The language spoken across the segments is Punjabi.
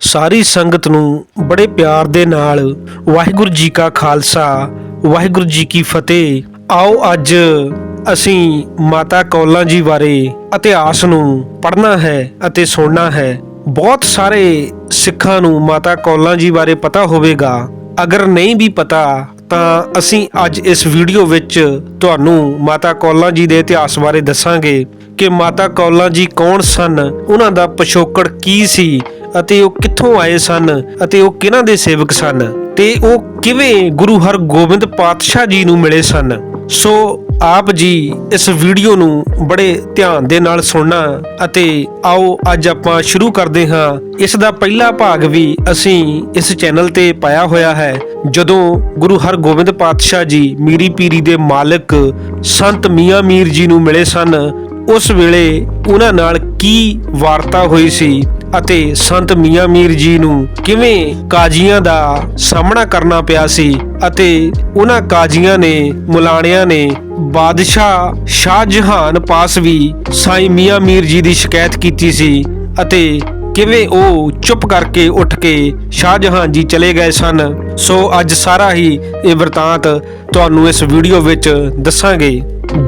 ਸਾਰੀ ਸੰਗਤ ਨੂੰ ਬੜੇ ਪਿਆਰ ਦੇ ਨਾਲ ਵਾਹਿਗੁਰੂ ਜੀ ਕਾ ਖਾਲਸਾ, ਵਾਹਿਗੁਰੂ ਜੀ ਕੀ ਫਤਿਹ। ਆਓ ਅੱਜ ਅਸੀਂ ਮਾਤਾ ਕੌਲਾਂ ਜੀ ਬਾਰੇ ਇਤਿਹਾਸ ਨੂੰ ਪੜ੍ਹਨਾ ਹੈ ਅਤੇ ਸੁਣਨਾ ਹੈ। ਬਹੁਤ ਸਾਰੇ ਸਿੱਖਾਂ ਨੂੰ ਮਾਤਾ ਕੌਲਾਂ ਜੀ ਬਾਰੇ ਪਤਾ ਹੋਵੇਗਾ। ਅਗਰ ਨਹੀਂ ਵੀ ਪਤਾ, ਤਾਂ ਅਸੀਂ ਅੱਜ ਇਸ ਵੀਡੀਓ ਵਿੱਚ ਤੁਹਾਨੂੰ ਮਾਤਾ ਕੌਲਾਂ ਜੀ ਦੇ ਇਤਿਹਾਸ ਬਾਰੇ ਦੱਸਾਂਗੇ ਕਿ ਮਾਤਾ ਕੌਲਾਂ ਜੀ ਕੌਣ ਸਨ, ਉਹਨਾਂ ਦਾ ਪਿਛੋਕੜ ਕੀ ਸੀ ਅਤੇ ਉਹ ਕਿੱਥੋਂ ਆਏ ਸਨ ਅਤੇ ਉਹ ਕਿਹਨਾਂ ਦੇ ਸੇਵਕ ਸਨ ਤੇ ਉਹ ਕਿਵੇਂ ਗੁਰੂ ਹਰਗੋਬਿੰਦ ਪਾਤਸ਼ਾਹ ਜੀ ਨੂੰ ਮਿਲੇ ਸਨ। ਸੋ ਆਪ ਜੀ ਇਸ ਵੀਡੀਓ ਨੂੰ ਬੜੇ ਧਿਆਨ ਦੇ ਨਾਲ ਸੁਣਨਾ ਅਤੇ ਆਓ ਅੱਜ ਆਪਾਂ ਸ਼ੁਰੂ ਕਰਦੇ ਹਾਂ। ਇਸ ਦਾ ਪਹਿਲਾ ਭਾਗ ਵੀ ਅਸੀਂ ਇਸ ਚੈਨਲ ਤੇ ਪਾਇਆ ਹੋਇਆ ਹੈ। ਜਦੋਂ ਗੁਰੂ ਹਰਗੋਬਿੰਦ ਪਾਤਸ਼ਾਹ ਜੀ ਮੀਰੀ ਪੀਰੀ ਦੇ ਮਾਲਕ ਸੰਤ ਮੀਆਂ ਮੀਰ ਜੀ ਨੂੰ ਮਿਲੇ ਸਨ, ਉਸ ਵੇਲੇ ਉਹਨਾਂ ਨਾਲ ਕੀ ਵਾਰਤਾ ਹੋਈ ਸੀ? ਅਤੇ ਸੰਤ ਮੀਆਂ ਮੀਰ ਜੀ ਨੂੰ ਕਿਵੇਂ ਕਾਜ਼ੀਆਂ ਦਾ ਸਾਹਮਣਾ ਕਰਨਾ ਪਿਆ ਸੀ ਅਤੇ ਉਹਨਾਂ ਕਾਜ਼ੀਆਂ ਨੇ, ਮੁਲਾਣਿਆਂ ਨੇ ਬਾਦਸ਼ਾਹ ਸ਼ਾਹਜਹਾਨ ਪਾਸ ਵੀ ਸਾਈਂ ਮੀਆਂ ਮੀਰ ਜੀ ਦੀ ਸ਼ਿਕਾਇਤ ਕੀਤੀ ਸੀ ਅਤੇ ਕਿਵੇਂ ਉਹ ਚੁੱਪ ਕਰਕੇ ਉੱਠ ਕੇ ਸ਼ਾਹਜਹਾਨ ਜੀ ਚਲੇ ਗਏ ਸਨ। ਸੋ ਅੱਜ ਸਾਰਾ ਹੀ ਇਹ ਵਰਤਾਂਤ ਤੁਹਾਨੂੰ ਇਸ ਵੀਡੀਓ ਵਿੱਚ ਦੱਸਾਂਗੇ।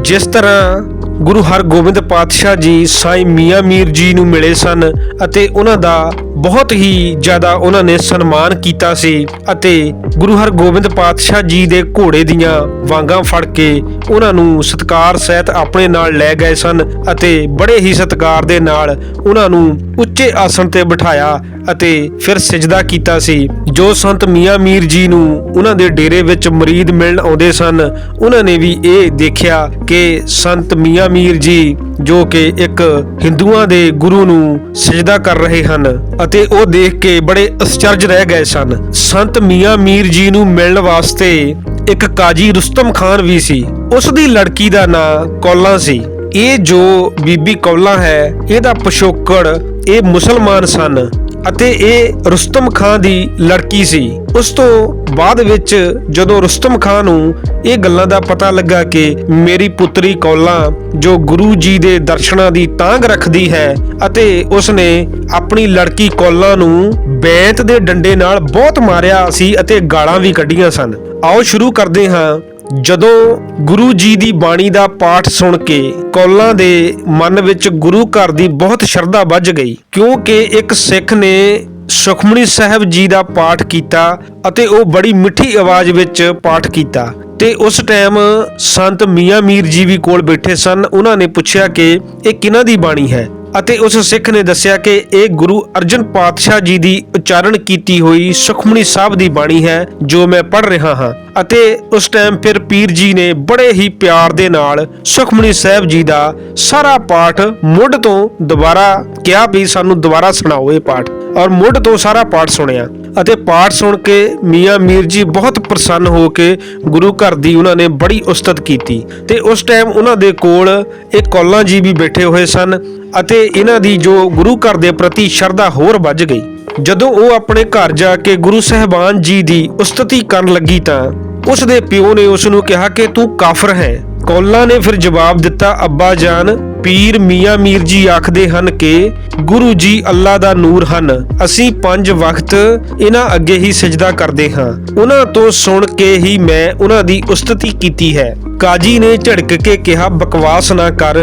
ਜਿਸ ਤਰ੍ਹਾਂ ਗੁਰੂ ਹਰਗੋਬਿੰਦ ਪਾਤਸ਼ਾਹ ਜੀ ਸਾਈਂ ਮੀਆਂ ਮੀਰ ਜੀ ਨੂੰ ਮਿਲੇ ਸਨ ਅਤੇ ਉਹਨਾਂ ਦਾ ਬਹੁਤ ਹੀ ਜ਼ਿਆਦਾ ਉਹਨਾਂ ਨੇ ਸਨਮਾਨ ਕੀਤਾ ਸੀ ਅਤੇ ਗੁਰੂ ਹਰਗੋਬਿੰਦ ਪਾਤਸ਼ਾਹ ਜੀ ਦੇ ਘੋੜੇ ਦੀਆਂ ਵਾਂਗਾਂ ਫੜ ਕੇ ਉਹਨਾਂ ਨੂੰ ਸਤਕਾਰ ਸਹਿਤ ਆਪਣੇ ਨਾਲ ਲੈ ਗਏ ਸਨ ਅਤੇ ਬੜੇ ਹੀ ਸਤਕਾਰ ਦੇ ਨਾਲ ਉਹਨਾਂ ਨੂੰ ਉੱਚੇ ਆਸਣ ਤੇ ਬਿਠਾਇਆ ਅਤੇ ਫਿਰ ਸਜਦਾ ਕੀਤਾ ਸੀ। ਜੋ ਸੰਤ ਮੀਆਂ ਮੀਰ ਜੀ ਨੂੰ ਉਹਨਾਂ ਦੇ ਡੇਰੇ ਵਿੱਚ ਮਰੀਦ ਮਿਲਣ ਆਉਂਦੇ ਸਨ। ਉਹਨਾਂ ਨੇ ਵੀ ਇਹ ਦੇਖਿਆ ਕਿ ਸੰਤ ਮੀਆਂ ਮੀਰ ਜੀ, ਜੋ ਕਿ ਇੱਕ ਹਿੰਦੂਆਂ ਦੇ ਗੁਰੂ ਨੂੰ ਸਜਦਾ ਕਰ ਰਹੇ ਹਨ ਅਤੇ ਉਹ ਦੇਖ ਕੇ ਬੜੇ ਅਚਰਜ ਰਹਿ ਗਏ ਸਨ। ਸੰਤ ਮੀਆਂ ਮੀਰ ਜੀ ਨੂੰ ਮਿਲਣ ਵਾਸਤੇ ਇੱਕ ਕਾਜੀ ਰੁਸਤਮ ਖਾਨ ਵੀ ਸੀ। ਉਸ ਦੀ ਲੜਕੀ ਦਾ ਨਾਂ ਕੌਲਾਂ ਸੀ। ਇਹ ਜੋ ਬੀਬੀ ਕੌਲਾ ਹੈ, ਇਹਦਾ ਪਿਛੋਕੜ ਇਹ ਮੁਸਲਮਾਨ ਸਨ। ਅਤੇ ਇਹ ਰੁਸਤਮ ਖਾਨ ਦੀ ਲੜਕੀ ਸੀ। ਉਸ ਤੋਂ ਬਾਅਦ ਵਿੱਚ ਜਦੋਂ ਰੁਸਤਮ ਖਾਨ ਨੂੰ ਇਹ ਗੱਲਾਂ ਦਾ ਪਤਾ ਲੱਗਾ ਕਿ ਮੇਰੀ ਪੁੱਤਰੀ ਕੌਲਾਂ ਜੋ ਗੁਰੂ ਜੀ ਦੇ ਦਰਸ਼ਨਾਂ ਦੀ ਤਾਂਗ ਰੱਖਦੀ ਹੈ ਅਤੇ ਉਸਨੇ ਆਪਣੀ ਲੜਕੀ ਕੌਲਾਂ ਨੂੰ ਬੈਂਤ ਦੇ ਡੰਡੇ ਨਾਲ ਬਹੁਤ ਮਾਰਿਆ ਸੀ ਅਤੇ ਗਾਲਾਂ ਵੀ ਕੱਢੀਆਂ ਸਨ। ਆਓ ਸ਼ੁਰੂ ਕਰਦੇ ਹਾਂ ਜਦੋਂ ਗੁਰੂ ਜੀ ਦੀ ਬਾਣੀ ਦਾ ਪਾਠ ਸੁਣ ਕੇ ਕੌਲਾਂ ਦੇ ਮਨ ਵਿੱਚ ਗੁਰੂ ਘਰ ਦੀ ਬਹੁਤ ਸ਼ਰਧਾ ਵੱਜ ਗਈ, ਕਿਉਂਕਿ ਇੱਕ ਸਿੱਖ ਨੇ ਸੁਖਮਣੀ ਸਾਹਿਬ ਜੀ ਦਾ ਪਾਠ ਕੀਤਾ ਅਤੇ ਉਹ ਬੜੀ ਮਿੱਠੀ ਆਵਾਜ਼ ਵਿੱਚ ਪਾਠ ਕੀਤਾ। ਤੇ ਉਸ ਟਾਈਮ ਸੰਤ ਮੀਆਂ ਮੀਰ ਜੀ ਵੀ ਕੋਲ ਬੈਠੇ ਸਨ, ਉਹਨਾਂ ਨੇ ਪੁੱਛਿਆ ਕਿ ਇਹ ਕਿਹਨਾਂ ਦੀ ਬਾਣੀ ਹੈ? ਅਤੇ ਉਸ ਸਿੱਖ ਨੇ ਦੱਸਿਆ ਕਿ ਇਹ ਗੁਰੂ ਅਰਜਨ ਪਾਤਸ਼ਾਹ ਜੀ ਦੀ ਉਚਾਰਨ ਕੀਤੀ ਹੋਈ ਸੁਖਮਨੀ ਸਾਹਿਬ ਦੀ ਬਾਣੀ ਹੈ, ਜੋ ਮੈਂ ਪੜ੍ਹ ਰਿਹਾ ਹਾਂ। ਅਤੇ ਉਸ ਟਾਈਮ ਫਿਰ ਪੀਰ ਜੀ ਨੇ ਬੜੇ ਹੀ ਪਿਆਰ ਦੇ ਨਾਲ ਸੁਖਮਨੀ ਸਾਹਿਬ ਜੀ ਦਾ ਸਾਰਾ ਪਾਠ ਮੁੱਢ ਤੋਂ ਦੁਬਾਰਾ ਕਿਹਾ ਵੀ ਸਾਨੂੰ ਦੁਬਾਰਾ ਸੁਣਾਓ ਇਹ ਪਾਠ। ਔਰ ਮੁੱਢ ਤੋਂ ਸਾਰਾ ਪਾਠ ਸੁਣਿਆ। ਅਤੇ ਪਾਠ ਸੁਣ ਕੇ ਮੀਆਂ ਮੀਰ ਜੀ ਬਹੁਤ ਪ੍ਰਸੰਨ ਹੋ ਕੇ ਗੁਰੂ ਘਰ ਦੀ ਉਹਨਾਂ ਨੇ ਬੜੀ ਉਸਤਤ ਕੀਤੀ। ਤੇ ਉਸ ਟਾਈਮ ਉਹਨਾਂ ਦੇ ਕੋਲ ਇਹ ਕੌਲਾਂ ਜੀ ਵੀ ਬੈਠੇ ਹੋਏ ਸਨ ਅਤੇ ਇਹਨਾਂ ਦੀ ਜੋ ਗੁਰੂ ਘਰ ਦੇ ਪ੍ਰਤੀ ਸ਼ਰਧਾ ਹੋਰ ਵੱਜ ਗਈ। ਜਦੋਂ ਉਹ ਆਪਣੇ ਘਰ ਜਾ ਕੇ ਗੁਰੂ ਸਹਿਬਾਨ ਜੀ ਦੀ ਉਸਤਤੀ ਕਰਨ ਲੱਗੀ ਤਾਂ ਉਸ ਦੇ ਪਿਓ ਨੇ ਉਸ ਨੂੰ ਕਿਹਾ ਕਿ ਤੂੰ ਕਾਫਰ ਹੈ। ਕੌਲਾਂ ਨੇ ਫਿਰ ਜਵਾਬ ਦਿੱਤਾ, ਅੱਬਾ ਜਾਨ ਪੀਰ ਮੀਆਂ ਮੀਰ ਜੀ ਆਖਦੇ ਹਨ ਕਿ ਗੁਰੂ ਜੀ ਅੱਲਾ ਦਾ ਨੂਰ ਹਨ। ਅਸੀਂ ਪੰਜ ਵਕਤ ਇਹਨਾਂ ਅੱਗੇ ਹੀ ਸਜਦਾ ਕਰਦੇ ਹਾਂ। ਉਹਨਾਂ ਤੋਂ ਸੁਣ ਕੇ ਹੀ ਮੈਂ ਉਹਨਾਂ ਦੀ ਉਸਤਤੀ ਕੀਤੀ ਹੈ। ਕਾਜੀ ਨੇ ਝੜਕ ਕੇ ਕਿਹਾ, ਬਕਵਾਸ ਨਾ ਕਰ।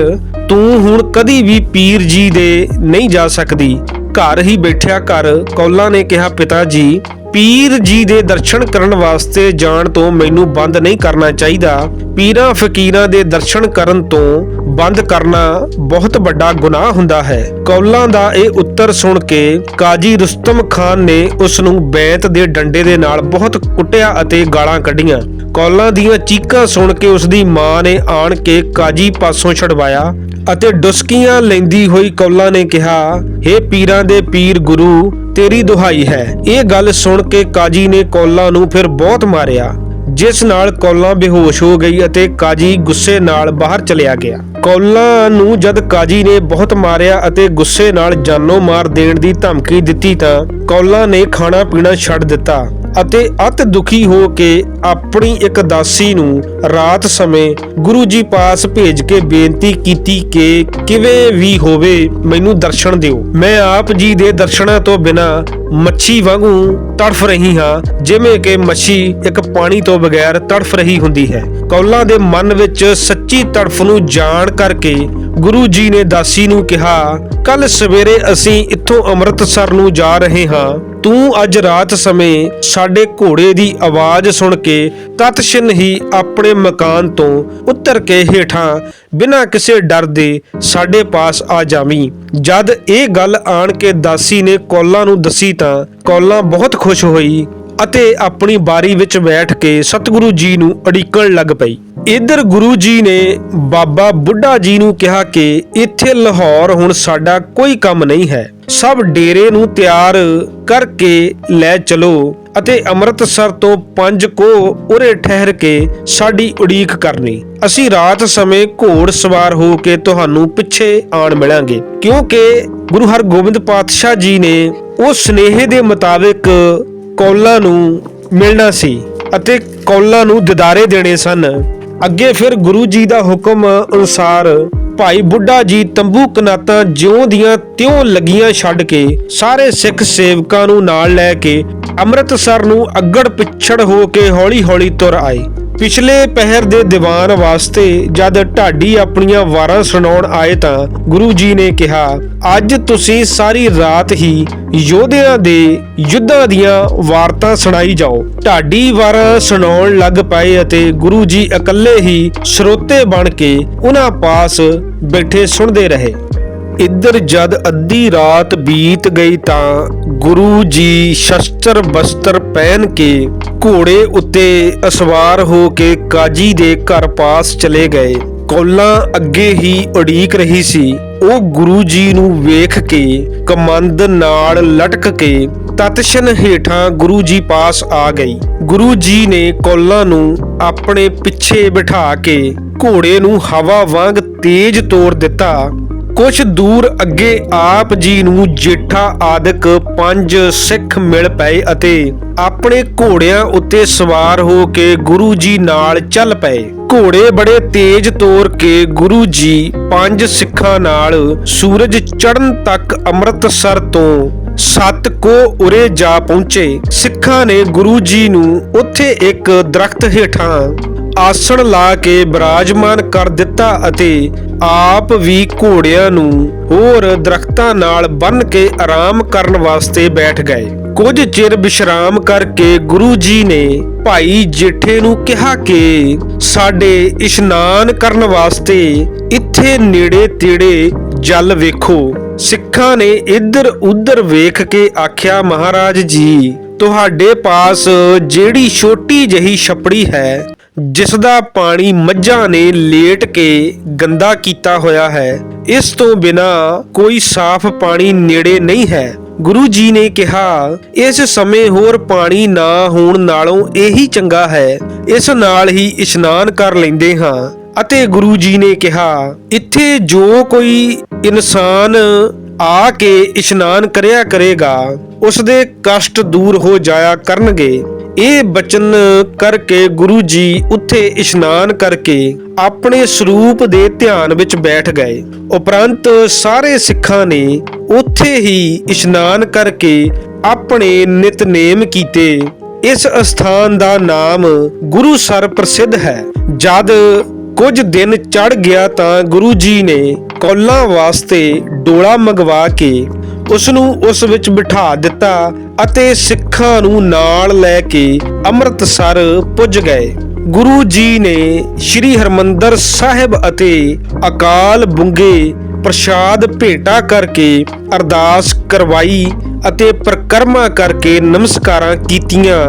ਤੂੰ ਹੁਣ ਕਦੀ ਵੀ ਪੀਰ ਜੀ ਦੇ ਨਹੀਂ ਜਾ ਸਕਦੀ। ਘਰ ਹੀ ਬੈਠਿਆ ਕਰ। ਕੌਲਾ ਨੇ ਕਿਹਾ, ਪਿਤਾ ਜੀ ਪੀਰ ਜੀ ਦੇ ਦਰਸ਼ਨ ਕਰਨ ਵਾਸਤੇ ਜਾਣ ਤੋਂ ਮੈਨੂੰ ਬੰਦ ਨਹੀਂ ਕਰਨਾ ਚਾਹੀਦਾ। ਪੀਰਾਂ ਫਕੀਰਾਂ ਦੇ ਦਰਸ਼ਨ ਕਰਨ ਤੋਂ ਬੰਦ ਕਰਨਾ ਬਹੁਤ ਵੱਡਾ ਗੁਨਾਹ ਹੁੰਦਾ ਹੈ। ਕੌਲਾਂ ਦਾ ਇਹ ਉੱਤਰ ਸੁਣ ਕੇ ਕਾਜੀ ਰੁਸਤਮ ਖਾਨ ਨੇ ਉਸ ਨੂੰ ਬੈਤ ਦੇ ਡੰਡੇ ਦੇ ਨਾਲ ਬਹੁਤ ਕੁੱਟਿਆ ਅਤੇ ਗਾਲਾਂ ਕੱਢੀਆਂ। ਕੌਲਾਂ ਦੀਆਂ ਚੀਕਾਂ ਸੁਣ ਕੇ ਉਸ ਦੀ ਮਾਂ ਨੇ ਆਣ ਕੇ ਕਾਜੀ ਪਾਸੋਂ ਛਡਵਾਇਆ। ਅਤੇ ਡੁਸਕੀਆਂ ਲੈਂਦੀ ਹੋਈ ਕੌਲਾਂ ਨੇ ਕਿਹਾ हे ਪੀਰਾਂ ਦੇ ਪੀਰ ਗੁਰੂ, ਤੇਰੀ ਦੁਹਾਈ ਹੈ। ਇਹ ਗੱਲ ਸੁਣ ਕੇ ਕਾਜੀ ਨੇ ਕੌਲਾਂ ਨੂੰ ਫਿਰ ਬਹੁਤ ਮਾਰਿਆ, ਜਿਸ ਨਾਲ ਕੌਲਾਂ ਬੇਹੋਸ਼ ਹੋ ਗਈ ਅਤੇ ਕਾਜੀ ਗੁੱਸੇ ਨਾਲ ਬਾਹਰ ਚਲਿਆ ਗਿਆ। ਕੌਲਾਂ ਨੂੰ ਜਦ ਕਾਜੀ ਨੇ ਬਹੁਤ ਮਾਰਿਆ ਅਤੇ ਗੁੱਸੇ ਨਾਲ ਜਾਨੋਂ ਮਾਰ ਦੇਣ ਦੀ ਧਮਕੀ ਦਿੱਤੀ ਤਾਂ ਕੌਲਾਂ ਨੇ ਖਾਣਾ ਪੀਣਾ ਛੱਡ ਦਿੱਤਾ। ਅਤੇ ਅਤ ਦੁਖੀ ਹੋ ਕੇ ਆਪਣੀ ਇੱਕ ਦਾਸੀ ਨੂੰ ਰਾਤ ਸਮੇਂ ਗੁਰੂ ਜੀ ਪਾਸ ਭੇਜ ਕੇ ਬੇਨਤੀ ਕੀਤੀ ਕਿ ਕਿਵੇਂ ਵੀ ਹੋਵੇ, ਮੈਨੂੰ ਦਰਸ਼ਨ ਦਿਓ। ਮੈਂ ਆਪ ਜੀ ਦੇ ਦਰਸ਼ਨਾਂ ਤੋਂ ਬਿਨਾ ਮੱਛੀ ਵਾਂਗੂ ਤੜਫ ਰਹੀ ਹਾਂ, ਜਿਵੇਂ ਕਿ ਮੱਛੀ ਇੱਕ ਪਾਣੀ ਤੋਂ ਬਗੈਰ ਤੜਫ ਰਹੀ ਹੁੰਦੀ ਹੈ। ਕੌਲਾਂ ਦੇ ਮਨ ਵਿੱਚ ਸੱਚੀ ਤੜਫ ਨੂੰ ਜਾਣ ਕਰਕੇ ਗੁਰੂ ਜੀ ਨੇ ਦਾਸੀ ਨੂੰ ਕਿਹਾ ਕੱਲ ਸਵੇਰੇ ਅਸੀਂ ਇੱਥੋਂ ਅੰਮ੍ਰਿਤਸਰ ਨੂੰ ਜਾ ਰਹੇ ਹਾਂ। ਤੂੰ ਅੱਜ ਰਾਤ ਸਮੇਂ ਸਾਡੇ ਘੋੜੇ ਦੀ ਆਵਾਜ਼ ਸੁਣ ਕੇ ਤਤਸ਼ਿਨ ਹੀ ਆਪਣੇ ਮਕਾਨ ਤੋਂ ਉੱਤਰ ਕੇ ਹੇਠਾਂ ਬਿਨਾਂ ਕਿਸੇ ਡਰ ਦੇ ਸਾਡੇ ਪਾਸ ਆ ਜਾਵੀਂ। ਜਦ ਇਹ ਗੱਲ ਆਣ ਕੇ ਦਾਸੀ ਨੇ ਕੌਲਾਂ ਨੂੰ ਦੱਸੀ ਤਾਂ ਕੌਲਾਂ ਬਹੁਤ ਖੁਸ਼ ਹੋਈ ਅਤੇ ਆਪਣੀ ਬਾਰੀ ਵਿੱਚ ਬੈਠ ਕੇ ਸਤਿਗੁਰੂ ਜੀ ਨੂੰ ਅੜੀਕਣ ਲੱਗ ਪਈ। ਇਧਰ ਗੁਰੂ ਜੀ ਨੇ ਬਾਬਾ ਬੁੱਢਾ ਜੀ ਨੂੰ ਕਿਹਾ ਕਿ ਇੱਥੇ ਲਾਹੌਰ ਹੁਣ ਸਾਡਾ ਕੋਈ ਕੰਮ ਨਹੀਂ ਹੈ। ਸਭ ਡੇਰੇ ਨੂੰ ਤਿਆਰ ਕਰਕੇ ਲੈ ਚਲੋ ਅਤੇ ਅੰਮ੍ਰਿਤਸਰ ਤੋਂ ਪੰਜ ਕੋ ਉਰੇ ਠਹਿਰ ਕੇ ਸਾਡੀ ਉਡੀਕ ਕਰਨੀ। ਅਸੀਂ ਰਾਤ ਸਮੇਂ ਘੋੜ ਸਵਾਰ ਹੋ ਕੇ ਤੁਹਾਨੂੰ ਪਿੱਛੇ ਆਣ ਮਿਲਾਂਗੇ। ਕਿਉਂਕਿ ਗੁਰੂ ਹਰਗੋਬਿੰਦ ਪਾਤਸ਼ਾਹ ਜੀ ਨੇ ਉਹ ਸਨੇਹ ਦੇ ਮੁਤਾਬਿਕ ਕੌਲਾਂ ਨੂੰ ਮਿਲਣਾ ਸੀ ਅਤੇ ਕੌਲਾਂ ਨੂੰ ਦਿਦਾਰੇ ਦੇਣੇ ਸਨ। ਅੱਗੇ ਫਿਰ ਗੁਰੂ ਜੀ ਦਾ ਹੁਕਮ ਅਨੁਸਾਰ ਭਾਈ ਬੁੱਢਾ ਜੀ ਤੰਬੂ ਕਨਾਤਾਂ ਜਿਉਂ ਦੀਆਂ ਤਿਉਂ ਲੱਗੀਆਂ ਛੱਡ ਕੇ ਸਾਰੇ ਸਿੱਖ ਸੇਵਕਾਂ ਨੂੰ ਨਾਲ ਲੈ ਕੇ ਅੰਮ੍ਰਿਤਸਰ ਨੂੰ ਅੱਗੜ ਪਿੱਛੜ ਹੋ ਕੇ ਹੌਲੀ-ਹੌਲੀ ਤੁਰ ਆਏ। ਪਿਛਲੇ ਪਹਿਰ ਦੇ ਦੀਵਾਨ ਵਾਸਤੇ ਜਦ ਢਾਡੀ ਆਪਣੀਆਂ ਵਾਰਾਂ ਸੁਣਾਉਣ ਆਏ ਤਾਂ ਗੁਰੂ ਜੀ ਨੇ ਕਿਹਾ, ਅੱਜ ਤੁਸੀਂ ਸਾਰੀ ਰਾਤ ਹੀ ਯੋਧਿਆਂ ਦੇ ਯੁੱਧਾਂ ਦੀਆਂ ਵਾਰਤਾਂ ਸੁਣਾਈ ਜਾਓ। ਢਾਡੀ ਵਾਰਾਂ ਸੁਣਾਉਣ ਲੱਗ ਪਏ ਅਤੇ ਗੁਰੂ ਜੀ ਇਕੱਲੇ ਹੀ ਸਰੋਤੇ ਬਣ ਕੇ ਉਹਨਾਂ ਪਾਸ ਬੈਠੇ ਸੁਣਦੇ ਰਹੇ। ਇੱਧਰ ਜਦ ਅੱਧੀ ਰਾਤ ਬੀਤ ਗਈ ਤਾਂ ਗੁਰੂ ਜੀ ਸ਼ਸਤਰ ਬਸਤਰ ਪਹਿਨ ਕੇ ਘੋੜੇ ਉੱਤੇ ਅਸਵਾਰ ਹੋ ਕੇ ਕਾਜੀ ਦੇ ਘਰ ਪਾਸ ਚਲੇ ਗਏ। ਕੌਲਾਂ ਅੱਗੇ ਹੀ ਉਡੀਕ ਰਹੀ ਸੀ। ਉਹ ਗੁਰੂ ਜੀ ਨੂੰ ਵੇਖ ਕੇ ਕਮੰਦ ਨਾਲ ਲਟਕ ਕੇ ਤਤਸ਼ਨ ਹੇਠਾਂ ਗੁਰੂ ਜੀ ਪਾਸ ਆ ਗਈ। ਗੁਰੂ ਜੀ ਨੇ ਕੌਲਾਂ ਨੂੰ ਆਪਣੇ ਪਿੱਛੇ ਬਿਠਾ ਕੇ ਘੋੜੇ ਨੂੰ ਹਵਾ ਵਾਂਗ ਤੇਜ਼ ਤੋੜ ਦਿੱਤਾ। ਕੁਝ ਦੂਰ ਅੱਗੇ ਆਪ ਜੀ ਨੂੰ ਜੇਠਾ ਆਦਿਕ ਪੰਜ ਸਿੱਖ ਮਿਲ ਪਏ ਅਤੇ ਆਪਣੇ ਘੋੜਿਆਂ ਉੱਤੇ ਸਵਾਰ ਹੋ ਕੇ ਗੁਰੂ ਜੀ ਨਾਲ ਚੱਲ ਪਏ। ਘੋੜੇ ਬੜੇ ਤੇਜ਼ ਤੋਰ ਕੇ ਗੁਰੂ ਜੀ ਪੰਜ ਸਿੱਖਾਂ ਨਾਲ ਸੂਰਜ ਚੜ੍ਹਨ ਤੱਕ ਅੰਮ੍ਰਿਤਸਰ ਤੋਂ ਸੱਤ ਕੋ ਉਰੇ ਜਾ ਪਹੁੰਚੇ। ਸਿੱਖਾਂ ਨੇ ਗੁਰੂ ਜੀ ਨੂੰ ਉੱਥੇ ਇੱਕ ਦਰਖਤ ਹੇਠਾਂ ਆਸਣ ਲਾ ਕੇ ਬਿਰਾਜਮਾਨ ਕਰ ਦਿੱਤਾ ਅਤੇ ਆਪ ਵੀ ਘੋੜਿਆਂ ਨੂੰ ਹੋਰ ਦਰਖਤਾਂ ਨਾਲ ਬੰਨ ਕੇ ਆਰਾਮ ਕਰਨ ਵਾਸਤੇ ਬੈਠ ਗਏ। ਕੁਝ ਚਿਰ ਵਿਸ਼ਰਾਮ ਕਰਕੇ ਗੁਰੂ ਜੀ ਨੇ ਭਾਈ ਜੇਠੇ ਨੂੰ ਕਿਹਾ ਕਿ ਸਾਡੇ ਇਸ਼ਨਾਨ ਕਰਨ ਵਾਸਤੇ ਇੱਥੇ ਨੇੜੇ ਤੇੜੇ ਜਲ ਵੇਖੋ। ਸਿੱਖਾਂ ਨੇ ਇੱਧਰ ਉੱਧਰ ਵੇਖ ਕੇ ਆਖਿਆ, ਮਹਾਰਾਜ ਜੀ, ਤੁਹਾਡੇ ਪਾਸ ਜਿਹੜੀ ਛੋਟੀ ਜਹੀ ਛਪੜੀ ਹੈ ਜਿਸ ਦਾ ਪਾਣੀ ਮੱਝਾਂ ਨੇ ਲੇਟ ਕੇ ਗੰਦਾ ਕੀਤਾ ਹੋਇਆ ਹੈ, ਇਸ ਤੋਂ ਬਿਨਾ ਕੋਈ ਸਾਫ਼ ਪਾਣੀ ਨੇੜੇ ਨਹੀਂ ਹੈ। ਗੁਰੂ ਜੀ ਨੇ ਕਿਹਾ, ਇਸ ਸਮੇਂ ਹੋਰ ਪਾਣੀ ਨਾ ਹੋਣ ਨਾਲੋਂ ਇਹੀ ਚੰਗਾ ਹੈ, ਇਸ ਨਾਲ ਹੀ ਇਸ਼ਨਾਨ ਕਰ ਲੈਂਦੇ ਹਾਂ। ਅਤੇ ਗੁਰੂ ਜੀ ਨੇ ਕਿਹਾ, ਇੱਥੇ ਜੋ ਕੋਈ ਇਨਸਾਨ ਆ ਕੇ ਇਸ਼ਨਾਨ ਕਰਿਆ ਕਰੇਗਾ ਉਸ ਦੇ ਕਸ਼ਟ ਦੂਰ ਹੋ ਜਾਇਆ ਕਰਨਗੇ। ਇਹ ਬਚਨ ਕਰਕੇ ਗੁਰੂ ਜੀ ਉੱਥੇ ਇਸ਼ਨਾਨ ਕਰਕੇ ਆਪਣੇ ਸਰੂਪ ਦੇ ਧਿਆਨ ਵਿੱਚ ਬੈਠ ਗਏ। ਉਪਰੰਤ ਸਾਰੇ ਸਿੱਖਾਂ ਨੇ ਉੱਥੇ ਹੀ ਇਸ਼ਨਾਨ ਕਰਕੇ ਆਪਣੇ ਨਿਤਨੇਮ ਕੀਤੇ। ਇਸ ਅਸਥਾਨ ਦਾ ਨਾਮ ਗੁਰੂ ਸਰ ਪ੍ਰਸਿੱਧ ਹੈ। ਜਦ ਕੁਝ ਦਿਨ ਚੜ ਗਿਆ ਤਾਂ ਗੁਰੂ ਜੀ ਨੇ ਕੌਲਾਂ ਵਾਸਤੇ ਡੋਲਾ ਮੰਗਵਾ ਕੇ ਉਸ ਨੂੰ ਉਸ ਵਿੱਚ ਬਿਠਾ ਦਿੱਤਾ ਅਤੇ ਸਿੱਖਾਂ ਨੂੰ ਨਾਲ ਲੈ ਕੇ ਅੰਮ੍ਰਿਤਸਰ ਪੁੱਜ ਗਏ। ਗੁਰੂ ਜੀ ਨੇ ਸ੍ਰੀ ਹਰਮੰਦਰ ਸਾਹਿਬ ਅਤੇ ਅਕਾਲ ਬੁੰਗੇ ਪ੍ਰਸ਼ਾਦ ਭੇਟਾ ਕਰਕੇ ਅਰਦਾਸ ਕਰਵਾਈ ਅਤੇ ਪ੍ਰਕਰਮਾ ਕਰਕੇ ਨਮਸਕਾਰਾਂ ਕੀਤੀਆਂ।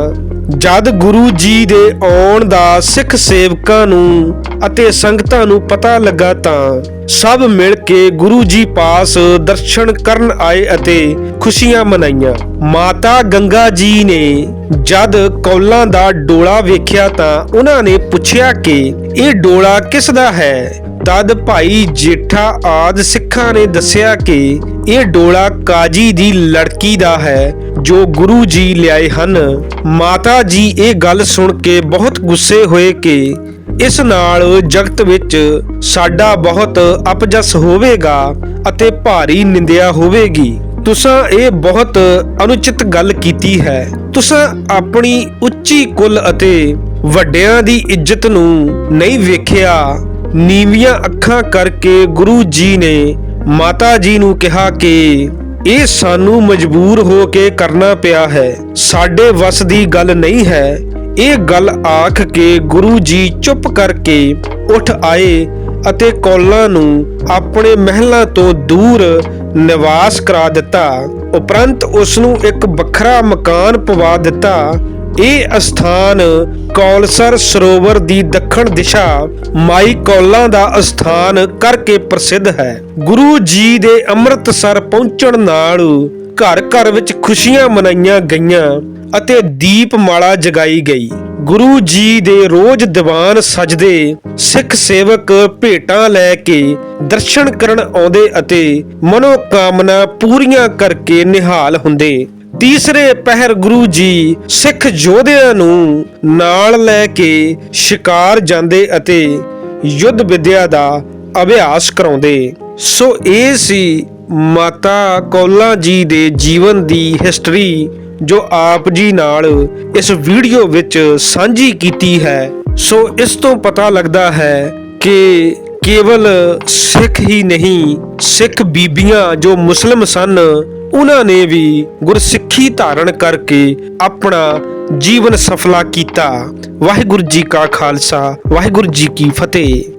ਜਦ ਗੁਰੂ ਜੀ ਦੇ ਆਉਣ ਦਾ ਸਿੱਖ ਸੇਵਕਾਂ ਨੂੰ ਅਤੇ ਸੰਗਤਾਂ ਨੂੰ ਪਤਾ ਲੱਗਾ ਤਾਂ ਸਭ ਮਿਲ ਕੇ ਗੁਰੂ ਜੀ ਪਾਸ ਦਰਸ਼ਨ ਕਰਨ ਆਏ ਅਤੇ ਖੁਸ਼ੀਆਂ ਮਨਾਈਆਂ। ਮਾਤਾ ਗੰਗਾ ਜੀ ਨੇ ਜਦ ਕੌਲਾਂ ਦਾ ਡੋਲਾ ਵੇਖਿਆ ਤਾਂ ਉਹਨਾਂ ਨੇ ਪੁੱਛਿਆ ਕਿ ਇਹ ਡੋਲਾ ਕਿਸ ਦਾ ਹੈ? ਤਦ ਭਾਈ ਜੇਠਾ ਆਦ ਸਿੱਖਾਂ ਨੇ ਦੱਸਿਆ ਕਿ ਇਹ ਡੋਲਾ ਕਾਜੀ ਦੀ ਲੜਕੀ ਦਾ ਹੈ, ਜੋ ਗੁਰੂ ਜੀ ਲਿਆਏ ਹਨ। ਮਾਤਾ ਜੀ ਇਹ ਗੱਲ ਸੁਣ ਕੇ ਬਹੁਤ ਗੁੱਸੇ ਹੋਏ ਕਿ ਇਸ ਨਾਲ ਜਗਤ ਵਿੱਚ ਸਾਡਾ ਬਹੁਤ ਅਪਜਸ ਹੋਵੇਗਾ ਅਤੇ ਭਾਰੀ ਨਿੰਦਿਆ ਹੋਵੇਗੀ। ਤੁਸੀਂ ਇਹ ਬਹੁਤ ਅਨੁਚਿਤ ਗੱਲ ਕੀਤੀ ਹੈ। ਤੁਸਾਂ ਆਪਣੀ ਉੱਚੀ ਕੁੱਲ ਅਤੇ ਵੱਡਿਆਂ ਦੀ ਇੱਜ਼ਤ ਨੂੰ ਨਹੀਂ ਵੇਖਿਆ। ਨੀਵੀਆਂ ਅੱਖਾਂ ਕਰਕੇ ਗੁਰੂ ਜੀ ਨੇ ਮਾਤਾ ਜੀ ਨੂੰ ਕਿਹਾ ਕਿ ਇਹ ਸਾਨੂੰ ਮਜਬੂਰ ਹੋ ਕੇ ਕਰਨਾ ਪਿਆ ਹੈ। ਸਾਡੇ ਵਸ ਦੀ ਗੱਲ ਨਹੀਂ ਹੈ। ਇਹ ਗੱਲ ਆਖ ਕੇ ਗੁਰੂ ਜੀ ਚੁੱਪ ਕਰਕੇ ਉੱਠ ਆਏ ਅਤੇ ਕੌਲਾਂ ਨੂੰ ਆਪਣੇ ਮਹਿਲਾਂ ਤੋਂ ਦੂਰ ਨਿਵਾਸ ਕਰਾ ਦਿੱਤਾ। ਉਪਰੰਤ ਉਸ ਨੂੰ ਇੱਕ ਵੱਖਰਾ ਮਕਾਨ ਪਵਾ ਦਿੱਤਾ। ਇਹ ਅਸਥਾਨ ਕੌਲਸਰ ਸਰੋਵਰ ਦੀ ਦੱਖਣ ਦਿਸ਼ਾ ਮਾਈ ਕੌਲਾਂ ਦਾ ਅਸਥਾਨ ਕਰਕੇ ਪ੍ਰਸਿੱਧ ਹੈ। ਗੁਰੂ ਜੀ ਦੇ ਅੰਮ੍ਰਿਤਸਰ ਪਹੁੰਚਣ ਨਾਲ ਘਰ ਘਰ ਵਿੱਚ ਖੁਸ਼ੀਆਂ ਮਨਾਈਆਂ ਗਈਆਂ। ਅਤੇ ਦੀਪਮਾਲਾ ਜਗਾਈ ਗਈ। ਗੁਰੂ ਜੀ ਦੇ ਰੋਜ਼ ਦੀਵਾਨ ਸਜਦੇ ਸਿੱਖ ਸੇਵਕ ਭੇਟਾਂ ਲੈ ਕੇ ਦਰਸ਼ਨ ਕਰਨ ਆਉਂਦੇ ਅਤੇ ਮਨੋਕਾਮਨਾ ਪੂਰੀਆਂ ਕਰਕੇ ਨਿਹਾਲ ਹੁੰਦੇ। ਤੀਸਰੇ ਪਹਿਰ ਗੁਰੂ ਜੀ ਸਿੱਖ ਯੋਧਿਆਂ ਨੂੰ ਨਾਲ ਲੈ ਕੇ ਸ਼ਿਕਾਰ ਜਾਂਦੇ ਅਤੇ ਯੁੱਧ ਵਿਦਿਆ ਦਾ ਅਭਿਆਸ ਕਰਾਉਂਦੇ। ਸੋ ਇਹ ਸੀ ਮਾਤਾ ਕੌਲਾ ਜੀ ਦੇ ਜੀਵਨ ਦੀ ਹਿਸਟਰੀ ਜੋ ਆਪ ਜੀ ਨਾਲ ਇਸ ਵੀਡੀਓ ਵਿੱਚ ਸਾਂਝੀ ਕੀਤੀ ਹੈ, ਸੋ ਇਸ ਤੋਂ ਪਤਾ ਲੱਗਦਾ ਹੈ ਕਿ ਕੇਵਲ ਸਿੱਖ ਹੀ ਨਹੀਂ, ਸਿੱਖ ਬੀਬੀਆਂ ਜੋ ਮੁਸਲਮ ਸਨ, ਉਹਨਾਂ ਨੇ ਵੀ ਗੁਰਸਿੱਖੀ ਧਾਰਨ ਕਰਕੇ ਆਪਣਾ ਜੀਵਨ ਸਫਲਾ ਕੀਤਾ। ਵਾਹਿਗੁਰੂ ਜੀ ਕਾ ਖਾਲਸਾ, ਵਾਹਿਗੁਰੂ ਜੀ ਕੀ ਫਤਿਹ।